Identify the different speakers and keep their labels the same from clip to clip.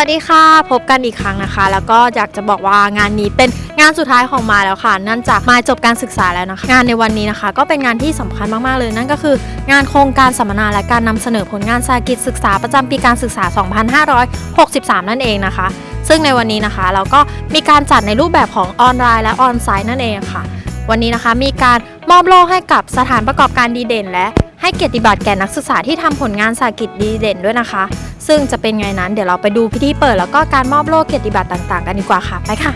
Speaker 1: วัสดีค่ะ พบกันอีกครั้งนะคะ แล้วก็อยากจะบอกว่างานนี้เป็นงานสุดท้ายของมาแล้วค่ะ นั่นจากมาจบการศึกษาแล้วนะคะ งานในวันนี้นะคะ ก็เป็นงานที่สำคัญมากๆเลย นั่นก็คืองานโครงการสัมมนาและการนำเสนอผลงานสากิจศึกษาประจำปีการศึกษา 2563 นั่นเองนะคะ ซึ่งในวันนี้นะคะเราก็มีการจัดในรูปแบบของออนไลน์และออนไซต์นั่นเองค่ะ วันนี้นะคะมีการมอบโล่ให้กับสถานประกอบการดีเด่น และ ให้เกียรติบัตรแก่นักศึกษาที่ทำผลงานสากิจดีเด่นด้วยนะคะ ซึ่งจะเป็นไงนั้นเดี๋ยวเราไปดูพิธีเปิดแล้วก็การมอบโล่เกียรติบัตรต่างๆ กันดีกว่าค่ะ ไปค่ะ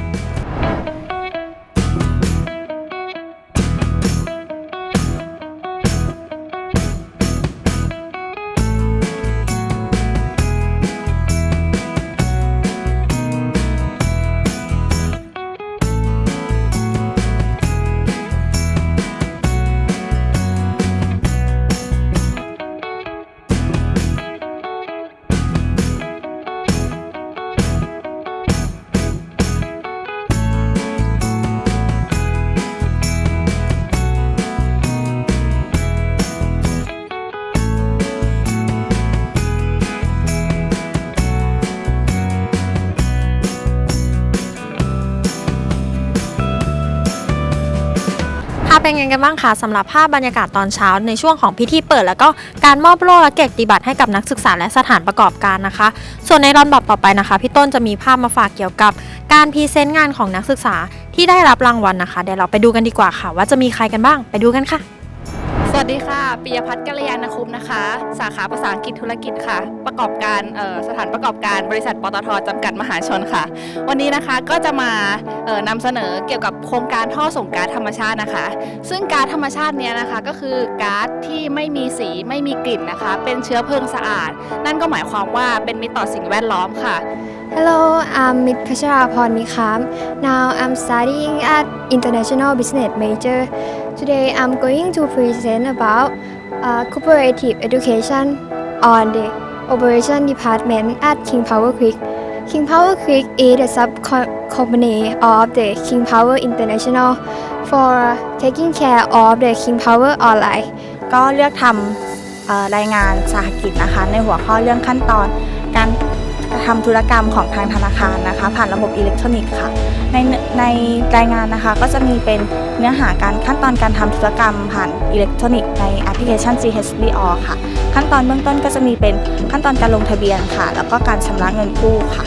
Speaker 1: ค่ะเป็นไงกันบ้างคะสำหรับภาพบรรยากาศตอนเช้าในช่วงของพิธีเปิด แล้วก็การมอบโล่และเกียรติบัตรให้กับนักศึกษาและสถานประกอบการนะคะ ส่วนในรอนบัตต่อไปนะคะ พี่ต้นจะมีภาพมาฝากเกี่ยวกับ การพรีเซนต์งานของนักศึกษาที่ได้รับรางวัลนะคะเดี๋ยวเราไปดูกันดีกว่าค่ะ ว่าจะมีใครกันบ้างไปดูกันค่ะ
Speaker 2: วัสดีค่ะปิยพัฒน์กัลยาณคุมนะคะ สาขาภาษาอังกฤษธุรกิจค่ะ ประกอบการสถานประกอบการบริษัทปตทจำกัดมหาชนค่ะ วันนี้นะคะก็จะมานำเสนอเกี่ยวกับโครงการท่อส่งก๊าซธรรมชาตินะคะ ซึ่งก๊าซธรรมชาติเนี้ยนะคะก็คือก๊าซที่ไม่มีสีไม่มีกลิ่นนะคะ เป็นเชื้อเพลิงสะอาด นั่นก็หมายความว่าเป็นมิตรต่อสิ่งแวดล้อมค่ะ
Speaker 3: Hello, I'm Mit Pacharapon Mikam. Now I'm studying at International Business Major. Today I'm going to present about uh, cooperative education on the operation department at King Power Creek. King Power Creek is a sub-company of the King Power International for taking care of the King Power Online.
Speaker 4: ก็เลือกทำรายงานสาหกิจนะคะในหัวข้อเรื่องขั้นตอนการ ทำธุรกรรมของทางธนาคารนะคะ ผ่านระบบอิเล็กทรอนิกส์ค่ะในในรายงานนะคะก็จะมีเป็นเนื้อหาการขั้นตอนการทำธุรกรรมผ่านอิเล็กทรอนิกส์ในแอปพลิเคชัน GHBO ค่ะ ขั้นตอนเบื้องต้นก็จะมีเป็นขั้นตอนการลงทะเบียนค่ะ แล้วก็การชำระเงินกู้ค่ะ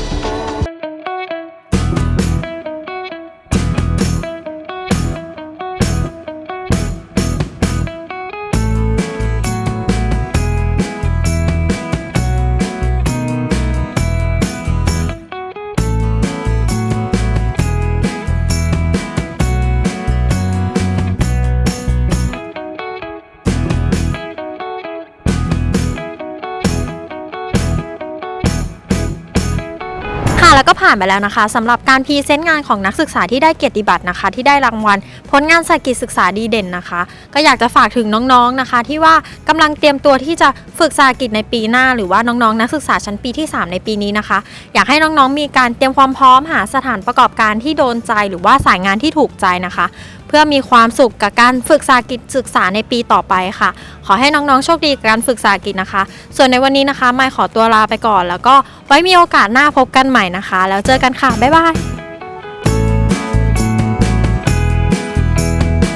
Speaker 1: แล้วก็ผ่านไปแล้วนะคะสำหรับการพรีเซนต์งานของนักศึกษาที่ได้เกียรติบัตรนะคะ ที่ได้รางวัลผลงานสาหกิจศึกษาดีเด่นนะคะ ก็อยากจะฝากถึงน้องๆนะคะ ที่ว่ากำลังเตรียมตัวที่จะฝึกสาหกิจในปีหน้า หรือว่าน้องๆนักศึกษาชั้นปีที่ 3 ในปีนี้นะคะ อยากให้น้องๆมีการเตรียมความพร้อมหาสถานประกอบการที่โดนใจหรือว่าสายงานที่ถูกใจนะคะ เพื่อมีความสุขกับการฝึกสากิจศึกษาในปีต่อไปค่ะ ขอให้น้องๆโชคดีกับการฝึกสากิจนะคะ ส่วนในวันนี้นะคะไม่ขอตัวลาไปก่อน แล้วก็ไว้มีโอกาสหน้าพบกันใหม่นะนะคะ แล้วเจอกันค่ะ บ๊ายบาย